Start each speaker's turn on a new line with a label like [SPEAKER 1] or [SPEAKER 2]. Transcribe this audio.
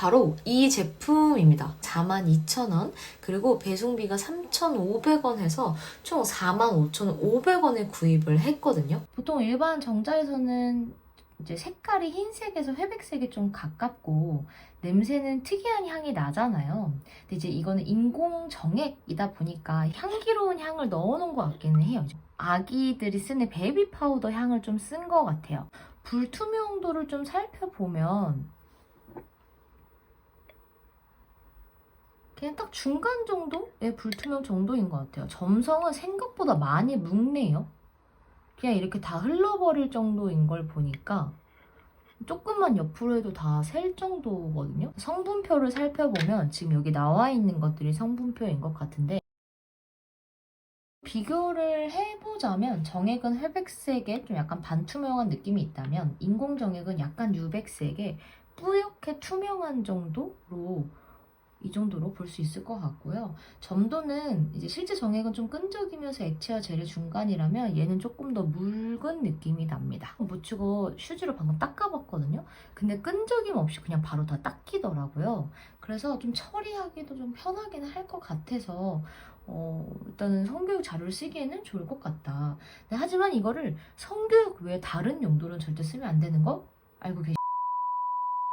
[SPEAKER 1] 바로 이 제품입니다. 42,000원 그리고 배송비가 3,500원 해서 총 45,500원에 구입을 했거든요. 보통 일반 정자에서는 이제 색깔이 흰색에서 회백색에 좀 가깝고 냄새는 특이한 향이 나잖아요. 근데 이제 이거는 인공 정액이다 보니까 향기로운 향을 넣어놓은 것 같기는 해요. 아기들이 쓰는 베이비 파우더 향을 좀 쓴 것 같아요. 불투명도를 좀 살펴보면 그냥 딱 중간 정도의 불투명 정도인 것 같아요. 점성은 생각보다 많이 묵네요. 그냥 이렇게 다 흘러버릴 정도인 걸 보니까 조금만 옆으로 해도 다 셀 정도거든요. 성분표를 살펴보면 지금 여기 나와 있는 것들이 성분표인 것 같은데 비교를 해보자면 정액은 회백색에 좀 약간 반투명한 느낌이 있다면 인공 정액은 약간 유백색에 뿌옇게 투명한 정도로 이 정도로 볼 수 있을 것 같고요. 점도는 이제 실제 정액은 좀 끈적이면서 액체와 젤의 중간이라면 얘는 조금 더 묽은 느낌이 납니다. 묻히고 휴지로 방금 닦아봤거든요. 근데 끈적임 없이 그냥 바로 다 닦이더라고요. 그래서 좀 처리하기도 좀 편하긴 할 것 같아서 어, 일단은 성교육 자료를 쓰기에는 좋을 것 같다. 근데 하지만 이거를 성교육 외에 다른 용도로는 절대 쓰면 안 되는 거 알고 계시죠?